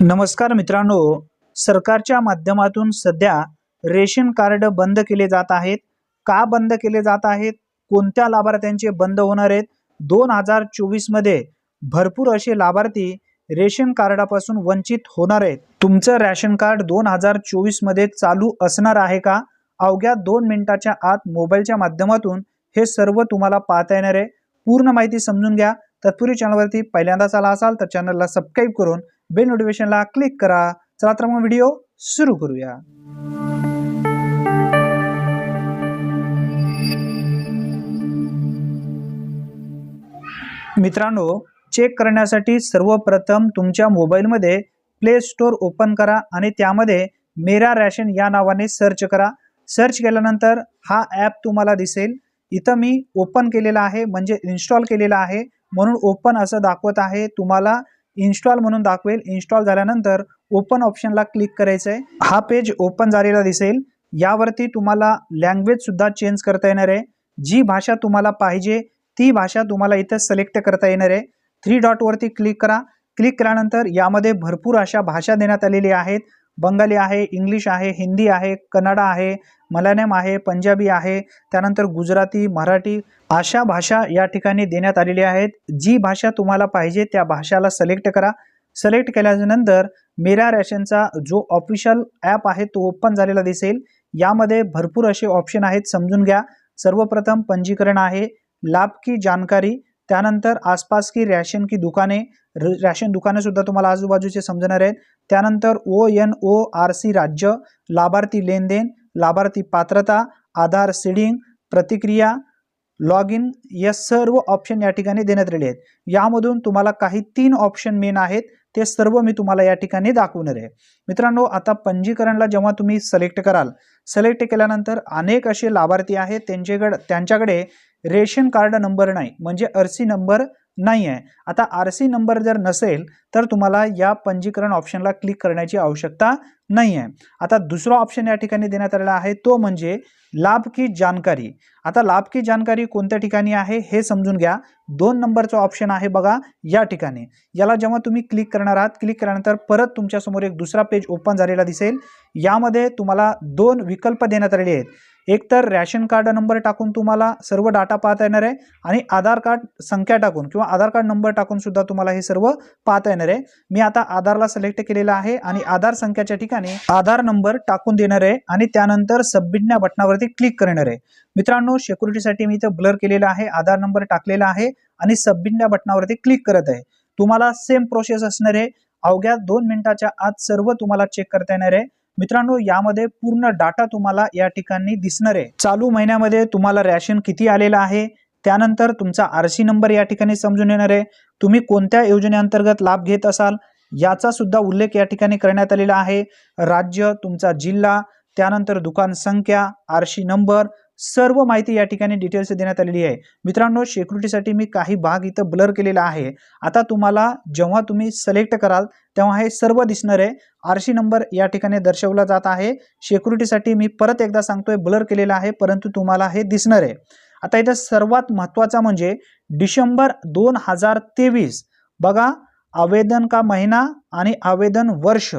नमस्कार मित्रांनो सरकारच्या माध्यमातून सध्या रेशन कार्ड बंद केले जात आहेत. का बंद केले जात आहेत? कोणत्या लाभार्थ्यांचे बंद होणार आहेत? दोन हजार चोवीसमध्ये भरपूर असे लाभार्थी रेशन कार्डापासून वंचित होणार आहेत. तुमचं रॅशन कार्ड दोन हजार चोवीसमध्ये चालू असणार आहे का? अवघ्या दोन मिनिटाच्या आत मोबाईलच्या माध्यमातून हे सर्व तुम्हाला पाहता येणार आहे. पूर्ण माहिती समजून घ्या. तत्पूर्वी चॅनलवरती पहिल्यांदाच आला असाल तर चॅनलला सबस्क्राईब करून बेल नोटिफिकेशनला क्लिक करा. चला तर मग व्हिडिओ सुरू करूया. मित्रांनो चेक करण्यासाठी सर्वप्रथम तुमच्या मोबाईलमध्ये प्ले स्टोअर ओपन करा आणि त्यामध्ये मेरा रॅशन या नावाने सर्च करा. सर्च केल्यानंतर हा ॲप तुम्हाला दिसेल. इथं मी ओपन केलेला आहे म्हणजे इन्स्टॉल केलेला आहे. म्हणून ओपन असं दाखवत आहे. तुम्हाला इन्स्टॉल म्हणून दाखवेल. इन्स्टॉल झाल्यानंतर ओपन ऑप्शनला क्लिक करायचं आहे हा पेज ओपन झालेला दिसेल. यावरती तुम्हाला लँग्वेज सुद्धा चेंज करता येणार आहे. जी भाषा तुम्हाला पाहिजे ती भाषा तुम्हाला इथं सिलेक्ट करता येणार आहे. थ्री डॉटवरती क्लिक करा. क्लिक केल्यानंतर यामध्ये भरपूर अशा भाषा देण्यात आलेली आहेत. बंगाली आहे इंग्लिश आहे हिंदी आहे कन्नडा आहे मल्याळम आहे पंजाबी आहे त्यानंतर गुजराती मराठी अशा भाषा या ठिकाणी देण्यात आलेल्या आहेत. जी भाषा तुम्हाला पाहिजे त्या भाषाला सिलेक्ट करा. सिलेक्ट केल्यानंतर मेरा रॅशनचा जो ऑफिशियल ॲप आहे तो ओपन झालेला दिसेल. यामध्ये भरपूर असे ऑप्शन आहेत समजून घ्या. सर्वप्रथम पंजीकरण आहे लाभ की जानकारी त्यानंतर आसपास की रॅशन की दुकाने र- रॅशन दुकाने सुद्धा तुम्हाला आजूबाजूचे समजणार आहेत. त्यानंतर O N O R C राज्य लाभार्थी लेनदेन लाभार्थी पात्रता आधार सीडिंग प्रतिक्रिया लॉग इन या सर्व ऑप्शन या ठिकाणी देण्यात आलेले आहेत. यामधून तुम्हाला काही तीन ऑप्शन मेन आहेत ते सर्व मी तुम्हाला या ठिकाणी दाखवणार आहे. मित्रांनो आता पंजीकरणला जेव्हा तुम्ही सिलेक्ट कराल सिलेक्ट केल्यानंतर अनेक असे लाभार्थी आहेत त्यांच्याकडे त्यांच्याकडे रेशन कार्ड नंबर नाही म्हणजे आरसी नंबर नाही आहे. आता आर सी नंबर जर नसेल तर तुम्हाला या पंजीकरण ऑप्शनला क्लिक करण्याची आवश्यकता नाही आहे. आता दुसरा ऑप्शन या ठिकाणी देण्यात आलेला आहे तो म्हणजे लाभ की जानकारी. आता लाभ की जानकारी कोणत्या ठिकाणी आहे हे समजून घ्या. दोन नंबरचा ऑप्शन आहे बघा या ठिकाणी. याला जेव्हा तुम्ही क्लिक करणार आहात क्लिक केल्यानंतर परत तुमच्यासमोर एक दुसरा पेज ओपन झालेला दिसेल. यामध्ये तुम्हाला दोन विकल्प देण्यात आलेले आहेत. एक तर रॅशन कार्ड नंबर टाकून तुम्हाला सर्व डाटा पाहता येणार आहे आणि आधार कार्ड संख्या टाकून किंवा आधार कार्ड नंबर टाकून सुद्धा तुम्हाला हे सर्व पाहता येणार आहे. मी आता आधारला सिलेक्ट केलेला आहे आणि आधार संख्याच्या ठिकाणी आधार नंबर टाकून देणार आहे आणि त्यानंतर सबमिटण्या बटनावरती क्लिक करणार आहे. मित्रांनो सिक्युरिटीसाठी मी इथं ब्लर केलेला आहे आधार नंबर टाकलेला आहे आणि सबमिटण्या बटनावरती क्लिक करत आहे. तुम्हाला सेम प्रोसेस असणार आहे. अवघ्या दोन मिनिटाच्या आत सर्व तुम्हाला चेक करता येणार आहे. मित्रांनो यामध्ये पूर्ण डाटा तुम्हाला या ठिकाणी दिसणार आहे. चालू महिन्यामध्ये तुम्हाला रॅशन किती आलेलं आहे? त्यानंतर तुमचा आर सी नंबर या ठिकाणी समजून येणार आहे. तुम्ही कोणत्या योजनेअंतर्गत लाभ घेत असाल? याचा सुद्धा उल्लेख या ठिकाणी करण्यात आलेला आहे. राज्य तुमचा जिल्हा त्यानंतर दुकान संख्या आरशी नंबर सर्व माहिती या ठिकाणी डिटेल्स देण्यात आलेली आहे. मित्रांनो सिक्युरिटीसाठी मी काही भाग इथं ब्लर केलेला आहे. आता तुम्हाला जेव्हा तुम्ही सिलेक्ट कराल तेव्हा हे सर्व दिसणार आहे. आरशी नंबर या ठिकाणी दर्शवला जात आहे. सिक्युरिटीसाठी मी परत एकदा सांगतोय ब्लर केलेला आहे परंतु तुम्हाला हे दिसणार आहे. आता इथं सर्वात महत्त्वाचा म्हणजे डिसेंबर दोन हजार तेवीस. बघा आवेदन का महिना आणि आवेदन वर्ष.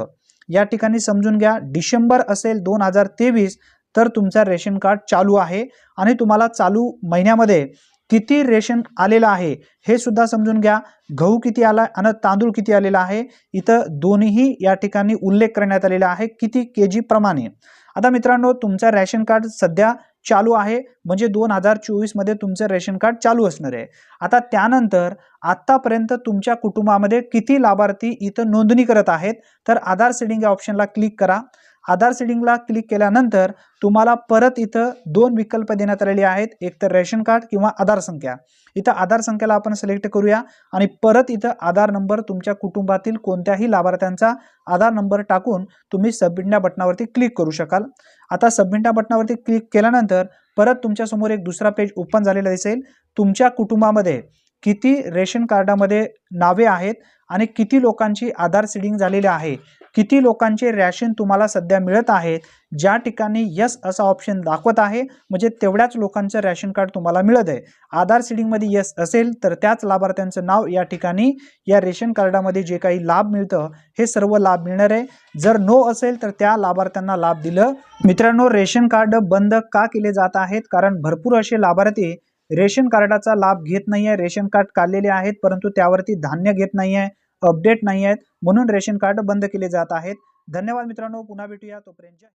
या ठिकाणी समजून घ्या डिसेंबर असेल दोन हजार तेवीस तर तुमचा रेशन कार्ड चालू आहे. आणि तुम्हाला चालू महिन्यामध्ये किती रेशन आलेलं आहे हे सुद्धा समजून घ्या. गहू किती आला आणि तांदूळ किती आलेला आहे इथं दोन्हीही या ठिकाणी उल्लेख करण्यात आलेला आहे किती के जी प्रमाणे. आता मित्रांनो तुमचं रॅशन कार्ड सध्या चालू आहे म्हणजे दोन हजार चोवीसमध्ये तुमचं रेशन कार्ड चालू असणार आहे. आता त्यानंतर आत्तापर्यंत तुमच्या कुटुंबामध्ये किती लाभार्थी इथं नोंदणी करत आहेत तर आधार सेडिंग या ऑप्शनला क्लिक करा. आधार सेडिंगला क्लिक केल्यानंतर तुम्हाला परत इथं दोन विकल्प देण्यात आलेले आहेत. एक तर रेशन कार्ड किंवा आधार संख्या. इथं आधार संख्याला आपण सिलेक्ट करूया आणि परत इथं आधार नंबर तुमच्या कुटुंबातील कोणत्याही लाभार्थ्यांचा आधार नंबर टाकून तुम्ही सबमिट बटनावरती क्लिक करू शकाल. आता सबमिट बटनावरती क्लिक केल्यानंतर परत तुमच्यासमोर एक दुसरा पेज ओपन झालेला दिसेल. तुमच्या कुटुंबामध्ये किती रेशन कार्डामध्ये नावे आहेत आणि किती लोकांची आधार सीडिंग झालेली आहे? किती लोकांचे रॅशन तुम्हाला सध्या मिळत आहेत ज्या ठिकाणी यस असा ऑप्शन दाखवत आहे म्हणजे तेवढ्याच लोकांचं रॅशन कार्ड तुम्हाला मिळत आहे. आधार सिडिंगमध्ये यस असेल तर त्याच लाभार्थ्यांचं नाव या ठिकाणी या रेशन कार्डामध्ये जे काही लाभ मिळतं हे सर्व लाभ मिळणार आहे. जर नो असेल तर त्या लाभार्थ्यांना लाभ दिलं. मित्रांनो रेशन कार्ड बंद का केले जात आहेत? कारण भरपूर असे लाभार्थी रेशन कार्डाचा लाभ घेत नाही आहे रेशन कार्ड काढलेले आहेत परंतु त्यावरती धान्य घेत नाही आहे अपडेट नाही आहेत म्हणून रेशन कार्ड बंद केले जात आहेत. धन्यवाद मित्रांनो पुन्हा भेटूया तोपर्यंत.